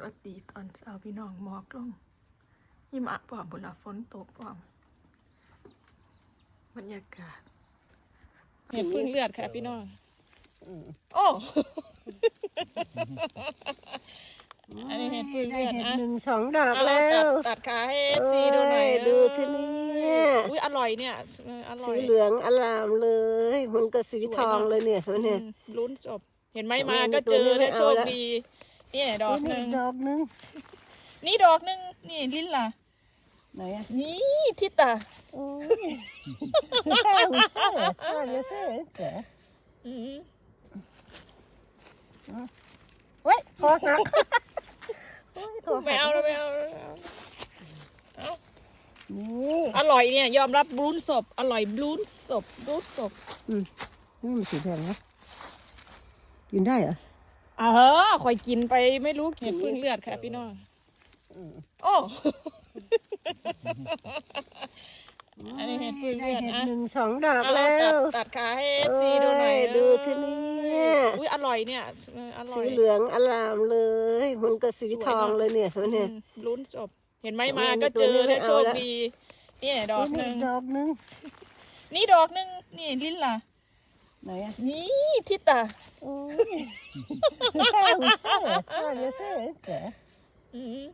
สวัสดีตอนเช้าพี่น้องหมอกลงหิมะปลอมบุญฝนตกปลอมบรรยากาศเห็ดพึ่งเลือดค่ะพี่น้องโอ้อันนี้เห็ดพึ่งได้เลือดเห็ดนะหนึ่งสองดอกเอาแล้ตัดวตัดขาให้เอฟซีดูหน่อยเอ้ยดูสิเนี่ยอุ้ยอร่อยเนี่ยเอออร่อสียเหลืองอลามเลยมันก็สีทองเลยเนี่ยอืเนี่ยมลุ้นจบ เห็นไหมเอามาอันนี้ก็เจอตัวนี้แล้วไม่โชเอาคละดี นี่ดอกหนึ่งดอกหนึงนี่ดอกหนึ่งนี่ลิ้นล่ะ ไหนอะนี่ทิตตาโอ้ยแก้วเซ่เดี๋ยวเซ่แกะอืมเว้ยคอหักโอ้ยคอไม่หักเอาแล้วไม่เอาแล้วไม่เอาเอานี่อร่อยเนี่ย ยอมรับบลูนศพอร่อยบลูนศพบลูนศพนี่มันสีแดงนะกินได้เหรออ่า เฮอคอยกินไปไม่รู้เห็ดพึ่งเลือดค่ะ พี่น้องโอ้อันนี้เห็ดพึ่งได้เลือดเห็ดนะหนึ่งสองดอกเอาแล้ตัดวตัดขาให้เอฟซีดูหน่อยเอ้ยดูสิเนี่ย อุ้ยอร่อยเนี่ยเอออร่อสียเหลืองอลามเลย มันก็สีทองเลยเนี่ยอืเนี่ยมลุ้นจบ เห็นไหมเอามาอันนี้ก็เจอตัวนี้แล้วไม่โชเอาคละดีนี่ดอกหนึ่งดอกหนึงนี่ดอกหนึ่งนี่ลิ้นล่ะ ไหนอะนี่ทิตตาโอ้ยแก้วเซ่เดี๋ยวเซ่แกะอืม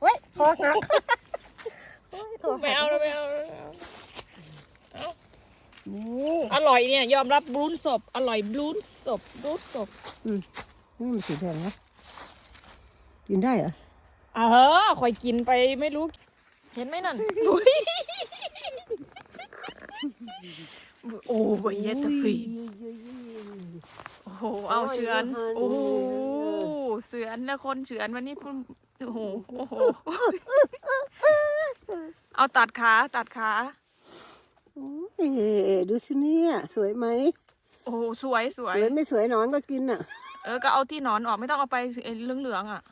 เว้ยคอหักโอ้ยคอหักไม่เอาแล้วไม่เอาแล้วไม่เอาเอานี่อร่อยเนี่ย ยอมรับบลูนศพ อร่อยบลูนศพบลูนศพนี่มันสีแดงนะกินได้เหรออ่าเฮอคอยกินไปไม่รู้ เห็นไหมนั่นอุ๊ย โอ้บเยตฟีโอ้โหเอาเฉือน โอ้โหเฉือนนะคนเฉือนวันนี้พุ่มโอ้โหโอ้โหเอาตัดขาตัดขาโอ้ยดูสิเนี่ยสวยไหมโอ้โหสวยสวสยวยไม่สวยหนอนก็กินอะ เออก็เอาที่หนอนออกไม่ต้องเอาไปไอ้เหลืองๆอะ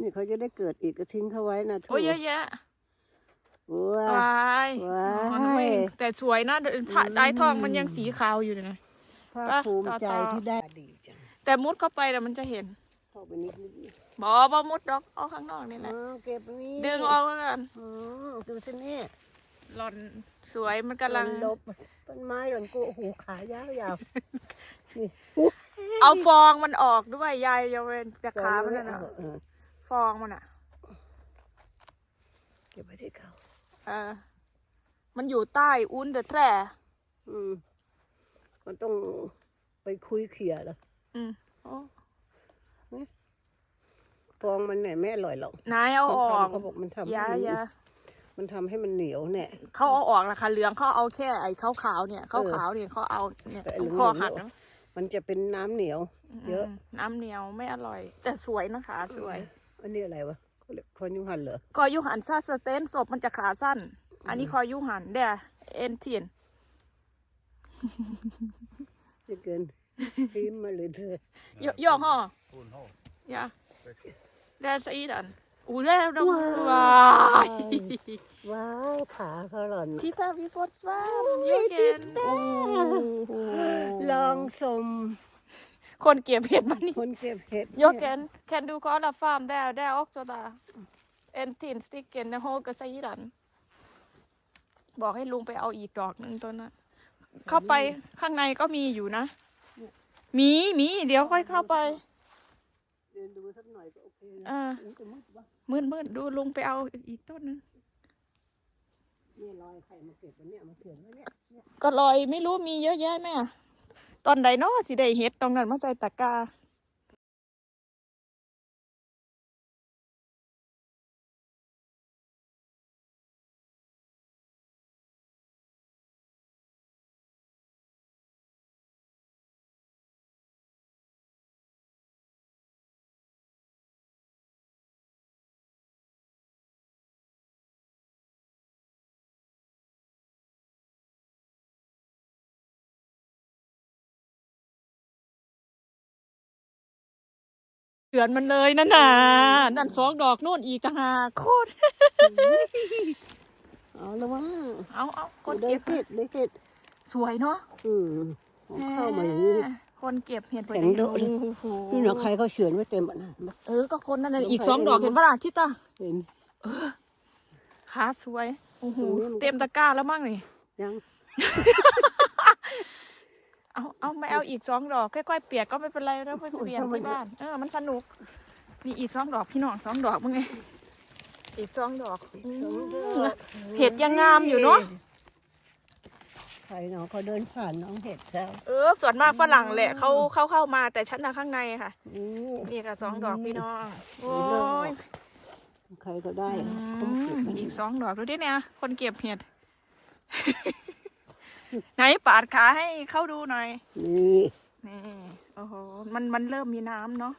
นี่เขาจะได้เกิดอีกก็ทิ้งเขาไว้นะโอ้ยเยอะแยะ ว้าวายว้ายอ๋อไม่แต่สวยนะถ้าได้ทองมันยังสีขาวอยู่เลยนะ ภาคภูมิใจต่อต่อ ที่ได้ดีจังแต่มุดเข้าไปแล้วมันจะเห็นเข้าไปนิดนิดนิดบอบ่มุดดอกเอาข้างนอกนี่แหละอ๋อเก็บนี่ดึงออกแล้วกันอ๋อดูสิเนี่ยหล่อนสวยมันกำลังลบต้นไม้หลังกูโอ้โหขายาวยาวๆนี่เอาฟองมันออกด้วยยายอยาเวนจะขามันน่ะเอนะอเออฟองมันอะ เก็บไว้ที่เขา เออ มันอยู่ใต้อุ้นเดอะแทรอืม มันต้องไปคุยเขี่ยเหรออืมโอ้ฟองมันเนี่ยไม่อร่อยหรอกนายเอาออกเขาบอกมันทำให้อยามันอยามันทำให้มันเหนียวเนี่ยเขาเอาออกละค่ะเหลืองเขาเอาแค่ไอ้ขาวขาวๆเนี่ยขาวเออขาวๆเนี่ยเขาเอาเนี่ยแต่ไอ้เหลืองคอๆหักเนี่ยนะมันจะเป็นน้ำเหนียว เยอะมน้ำเหนียวไม่อร่อย แต่สวยนะขาสวย อันนี้อะไรวะเขาเรียก คอยุหันเหรอคอยุหันซาสเตนศพมันจะขาสั้น อันนี้คอยุหันเด้อเอ็นทีนจะเกินพิมพ์มาเลยเธอย่อย่อห่ออย่าได้สอีดันอู้ได้แล้วนะว้ายว้าวขาเขาหล่อนทิตาวิฟอสฟามโยเกนโอ้โหลองสม คนเก็บเห็ดมานี่ คนเก็บเห็ดโยเกน can du kolla fram där där också där en till stycken den håller sig i den บอกให้ลุงไปเอาอีกดอกหนึ่งตัวนั้นเข้าไปข้างในก็มีอยู่นะ มีมีเดี๋ยวค่อยเข้าไปเดินดูสักหน่อยก็โอเคนะอ่าอุ๊ยแต่มืดวะมืดมืดดูลุงไปเอาอีกต้นหนึงนี่ลอยไข่มาเก็บวันเนี้ยมาเขียนไว้เนี่ยเนี่ยก็ลอยไม่รู้มีเยอะแยะไหมอะ ตอนใดเนาะสิได้เฮ็ดตรงนั้นมาใส่ตะกร้า เดือนมันเลยนั่นน่ะนั่นสองดอกนู่นอีกต่างหากโคตรเอาแล้วว่าเอาเอาคนได้เก็บเห็ดได้เห็ดสวยเนาะอืมเอาเข้ามาอย่างนี้แหมคคนเก็บเห็ดไปแข็งเดอะเลยโอ้โหนี่เนาะใครเขาเฉือนไว้เต็มอะนะเออก็คนนั่นน่ะอีกสองดอกเห็นปะล่ะทิตาเห็นขาสวยโอ้โหโอ้โหมันก็เต็มตะกร้าแล้วมั้งนี่ยัง เอาเอาไม่เอาอีกสองดอกค่อยๆเปียกก็ไม่เป็นไรแล้วไปเปลี่ยนที่บ้านเออมันสนุกนี่อีกสองดอกพี่น้องสองดอกมึงไงอีกสองดอกอืมเห็ดยังงามอยู่เนาะใครเนาะเขาเดินผ่านน้องเห็ดแล้วเออส่วนมากฝรั่งแหละเขาเข้าเข้ามาแต่ฉันน่ะข้างในค่ะนี่นี่ค่ะสองดอกพี่น้องโอ้ยใครก็ได้อืเขาเก็บมไว้อีกสองดอกดูดิเนี่ยคนเก็บเห็ด ไหนปาดขาให้เข้าดูหน่อย นี่นี่โอ้โหมันมันเริ่มมีน้ำเนาะ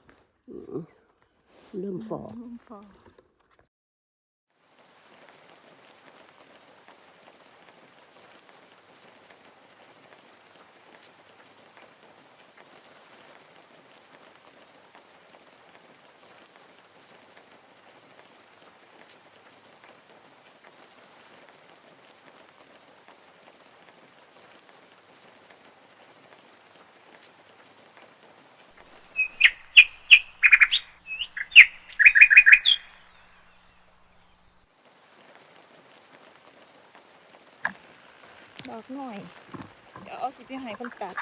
เริ่มฝ่อเริ่มฟอ ดอกหน่อย เดี๋ยวเอาสิไปให้คนตัด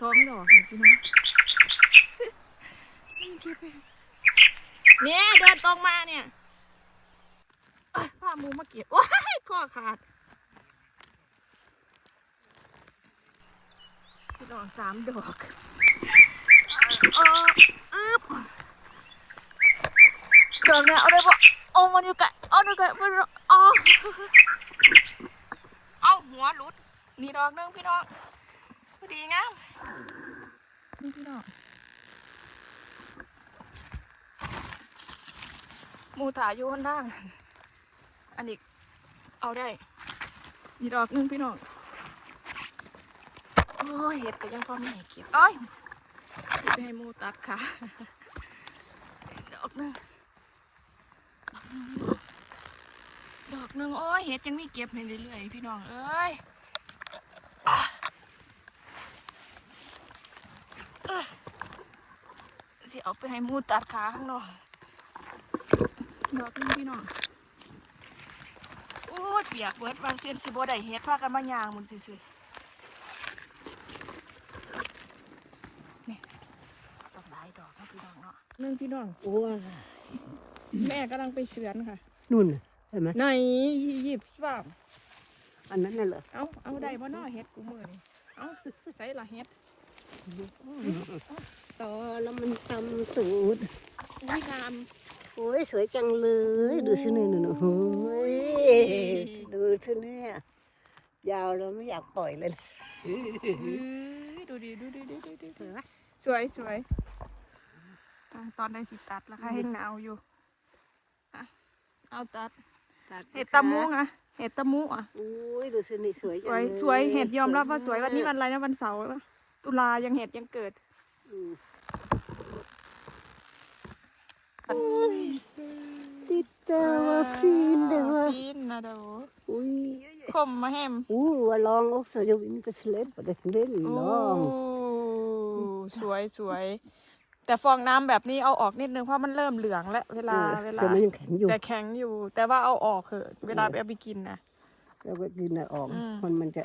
อืมเอาอกนี่พี่น้องเก็บไปเนี่ยเดินตรงมาเนี่ยเอ้ยผ้ามูมาเก็บว้ายข้อขาดพี่น้องสามดอกเอออึบดอกเนี่ยเอาได้ปะโอ้มันอยู่ไกลเอาอยู่ไกลมันอ๋อเอาหัวหลุดนี่ดอกหนึงพี่น้องพ อดีงามนี่พี่น้องมูถาอยู่ข้างล่าง อันนี้เอาได้นี่ดอกนึงพี่น้องโอ้ยเห็ดก็ยังพอไม่ให้เก็บเอ้ยสิไปให้มูตัดค่ะ ดอกหนึงดอกหนึงโอ้ยเห็ดยังไม่เก็บให้เรื่อยๆพี่น้องเอ้ย สิเอาไปให้หมูตัดขาข้างนอกดอกนึงพี่น้องโอ้ยเปียกเบิดบางเสียนสิบ่ได้เฮ็ดพากันมายางมุนสิสินี่ต้องหลายดอกนะพี่น้องเนาะนึงพี่น้องโอ้ยแม่กำลังไปเฉือนค่ะนุ่นเห็นไหมในหยิบสามอันนั้นน่ะเหรอเอาเอาได้บ่เนาะเฮ็ดกูมือนี่เอาใส่ละเฮ็ด ต่อแล้วมันทำสูตรอุ้ยงามโอ้ยสวยจังเลย ดูสิเนี่ยหนูโอ้ยดูสิเนี่ยยาวแล้วไม่อยากปล่อยเลยเอ้ยดูดิดูดิดูดิดูดิเห็นไหมสวยสวยอะตอนได้สิตัดแล้วค่ะเฮงหนาวอยู่อะเอาตัดเห็ดตะมุงอะเห็ดตะมุอะโอ้ยดูสินี่สวยสจังวยเลยสวยเห็ดยอมรับว่าสวยวันนี้วันอะไรนะวันเสาร์ปะตุลายังเห็ดยังเกิดอืมโอ้ย ติดตาวาฟินเด้อฟินนะเด้ออุ้ยคมมาแฮมอู้ว่าลองโอ้สวยจะวินก็สเล็บเด็กเล่นโอ้ลองสวยสวยแต่ฟองน้ำแบบนี้เอาออกนิดนึงเพราะมันเริ่มเหลืองแล้วเวลาเวลาแต่มันยังแข็งอยู่แต่แข็งอยู่ แต่ว่าเอาออกเถอะเวลาไปเอาไปกินนะแล้วก็กินน่ะออกอืมมันมันจะ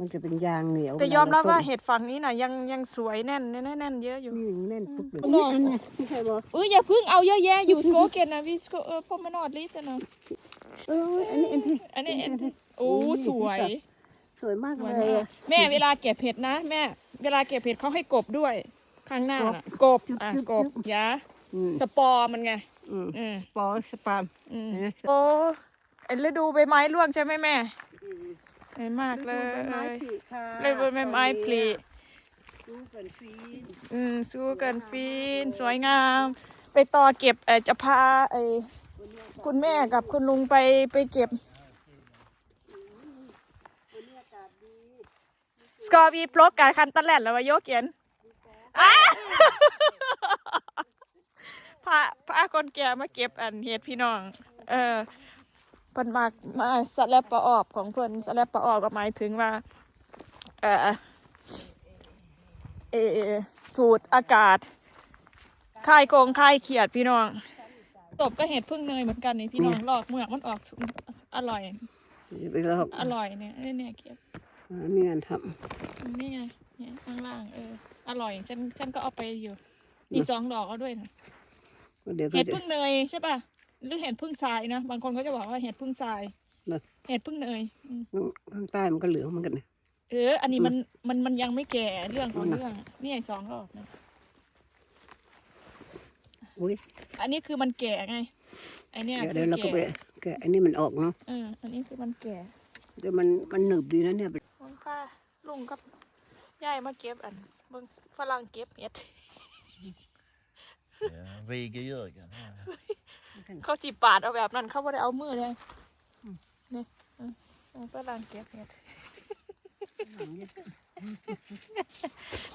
มันจะเป็นยางเหนียวแต่ยอมรับว่าเเห็ดฝั่งนี้น่ะยังยังสวยแน่นแน่นแน่นเยอะอยู่นี่แน่นปุ๊บเลยอืมนี่อันเนี้ยไม่ใช่บอเอ้ยอย่าเพึ่งเอาเยอะแยะอยู่สโกเกนนะวิสโกเออพอมานอดลิสต์นะเอออันนี้อันที่อันนี้อันนี้โอ้สวย สวยมากสวยเลยมากอะแม่เวลาเก็บเห็ดนะ แม่ เวลาเก็บเห็ดเขาให้กบด้วยข้างหน้าน่ะกบอะกบยาอืมสปอร์มันไงอืมอืมสปอร์สปามอืมเห็นไหมโอ้ไอ้ฤดูใบไม้ร่วงใช่ไหมแม่ส วยมากเลดูใบไม้ยผลิค่ะเลยใบไม้ผลิดูกันฟรีอืมสู้กันฟินสวยงาม ไปต่อเก็บเออจะพาไอ้คุณแม่กับคุณลุงไปไปเก็บสกอร์บีปลบการคันตะแลดแล้ววะโยกเขียนอ้าพาพาคนแก่มาเก็บอันเฮ็ดพี่น้อง เออเพิ่นมากมาสแลบประออบของเพิ่นสแลบประออบก็หมายถึงว่า เออเออสูตรอากาศคายโกงคายเขียดพี่น้องตบก็เห็ดพึ่งเนยเหมือนกันนี่พี่น้องลอกเมือกมันออกสุอร่อยไปลอกอร่อยเนี่ยเนี่ยเนี่ยเก็บมีงานทนี่ไงเนี่ยข้างล่างเอออร่อยฉันฉันก็เอาไปอยู่อีกสองดอกเอาด้วยนะำเดี๋ยวก็เห็ดจะพึ่งเนยใช่ป่ะ หรือเห็ดพึ่งทรายนะบางคนเขาจะบอกว่าเห็ดพึ่งทรายเหรอ เห็ดพึ่งเนยอืมข้างใต้มันก็เหลืองเหมือนกันนะ เออ อันนี้มันมันมันยังไม่แก่เรื่องของเรื่องอะนี่ไอ้สองดอกนะอุ้ยอันนี้คือมันแก่ไงไอเนี้ยเดี๋ยวคืเดี๋ยวเราก็ไปแก่แกะอันนี้มันออกเนาะเอออันนี้คือมันแก่เดี๋ยวมันมันหนึบดีนะเนี่ย คุณป้าลุงกับยายมาเก็บอันเบิ่งฝรั่งเก็บเห็ด Ja, Riga Jörgen. Ja. เขาจีปาดเอาแบบนั้นเขาไม่ได้เอามือเลยนี่เออเอาฝรั่งเก็บเห็ด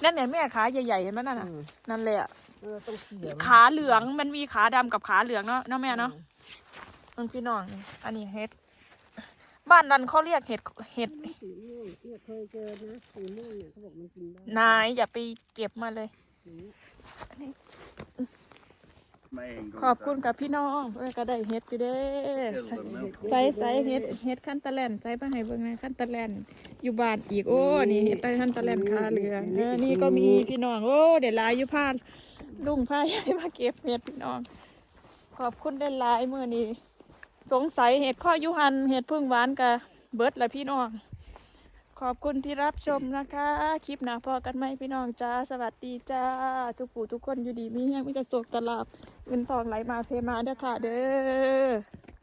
นั่นเนี่ยแม่ขาใหญ่ๆเห็นไหมนั่นน่ะอืมนั่นแหละเออต้องเขี่ยขาเหลืองมันมีขาดำกับขาเหลืองเนาะเนาะแม่เนาะมันพี่น้องนี่อันนี้เห็ด บ้านนั้นเขาเรียกเห็ดเห็ดสีม่วงเนี่ยเคยเจอนะสีม่วงเนี่ยเขาบอกมันกินได้นายอย่าไปเก็บมาเลยอืมอั นนี้ med en gång. ขอบคุณกับพี่น้องเพื่อก็ได้เฮ็ดอยู่เด้ใส่ใส่เฮ็ดเฮ็ดขั้นตะแลนใส่ไปให้เบิ่งในขั้นตะแลนอยู่บ้านอีกโอ้นี่เฮ็ดแต่ขั้นตะแลนคาเรือเออนี่ก็มีพี่น้องโอ้เดี๋ยวลายอยู่พานลุงพายายมาเก็บเฮ็ดพี่น้อง ขอบคุณได้หลายมื้อนี้สงสัยเห็ดข้อยุหันเห็ดพึ่งหวานกับเบิดละพี่น้อง ขอบคุณที่รับชมนะคะ คลิปหนาพอกันไหมพี่น้องจ้า สวัสดีจ้า ทุกผู้ทุกคนอยู่ดีมีแห้งมีกระสกตลาบเงินทองไหลมาเทมาเด้อค่ะเด้อ